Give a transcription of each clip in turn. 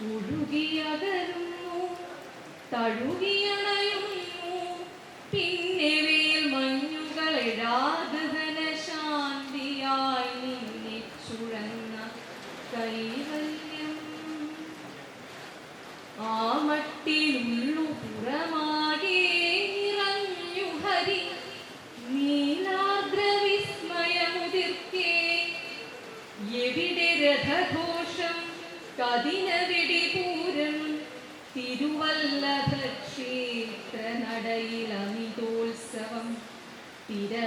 ഒഴുകിയകലുന്നു തഴുകിയണയുന്നു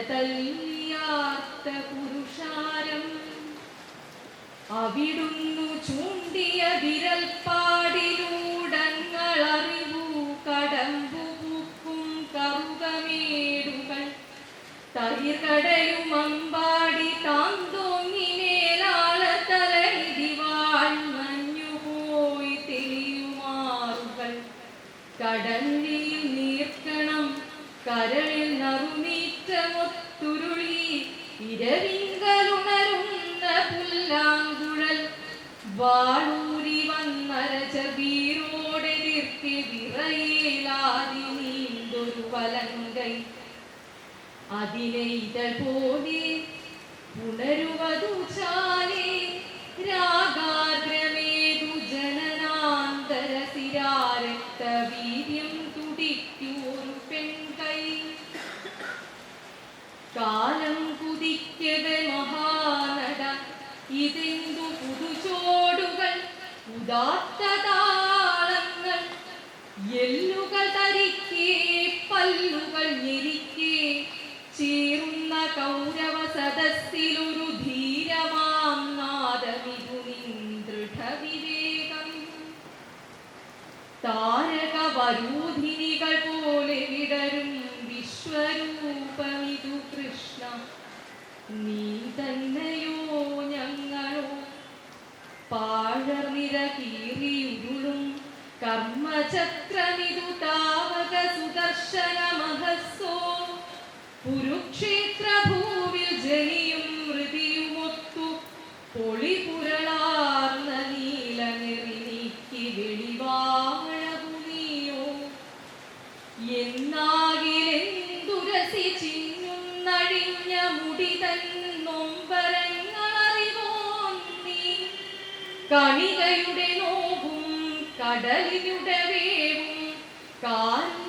തിരതല്യാർത്ത പുരുഷാരം. അവിടുന്നു ചൂണ്ടിയ വിരൽപ്പാടിലൂടങ്ങളറിവൂ കടമ്പു പൂക്കും കറുകമേടുകൾ. തളിർകടയും അമ്പാടി കടലിൽ നീർക്കണം കരളിൽ നറുനീറ്റമൊത്തുരുളി ഇരവിങ്കലുണരുന്ന പുല്ലാങ്കുഴൽ. വാളൂരി വന്നരച്ച വീരോടെ നിർത്തി വിറയിലാതി നീന്തൊരു വലങ്കൈ. അതിനെ ഇതൾ പോലെ പുണരുവതു ചാലേ രാഗാദ്രമേതു കുതിക്കത മഹാനട. ഇതെന്തു പുതുചോടുകൾ ഉദാത്ത താളങ്ങൾ എല്ലുകൾ തരിക്കേ പല്ലുകൾ ഞെരിക്കേ. ചേരുന്ന കൗരവ സദസ്സിലൊരു ധീരമാം നാദമിതുനിൻ ദൃഢവിവേകം. താരകവരൂധിനികൾ പോലെ വിടരും കൃഷ്ണ നീ തന്നെയോ ഞങ്ങളോ? പാഴർനിര കീറിയുരുളും കർമ്മചക്രമിതു താവക സുദർശന മഹസ്സോ കുരുക്ഷേത്ര ഭൂവിൽ ജനിയും ചിന്നുന്നഴിഞ്ഞ മുടി തൻ നൊമ്പരങ്ങളറിവോൻ നീ. കണികയുടെ നോവും കടലിനുടെ വേവും. കാരുണ്യമോടു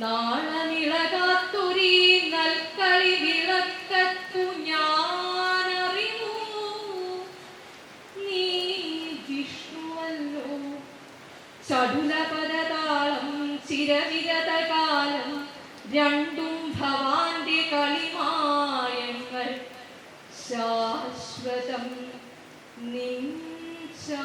നാളമിളകാത്തൊരീ നൽക്കളി വിളക്കത്തു ഞാനറിവൂ നീ വിഷ്ണുവല്ലോ ചടുലപദതാളം ചിരവിരതകാലം രണ്ടും ഭവാന്റെ ശാശ്വതം നിൻ ചാ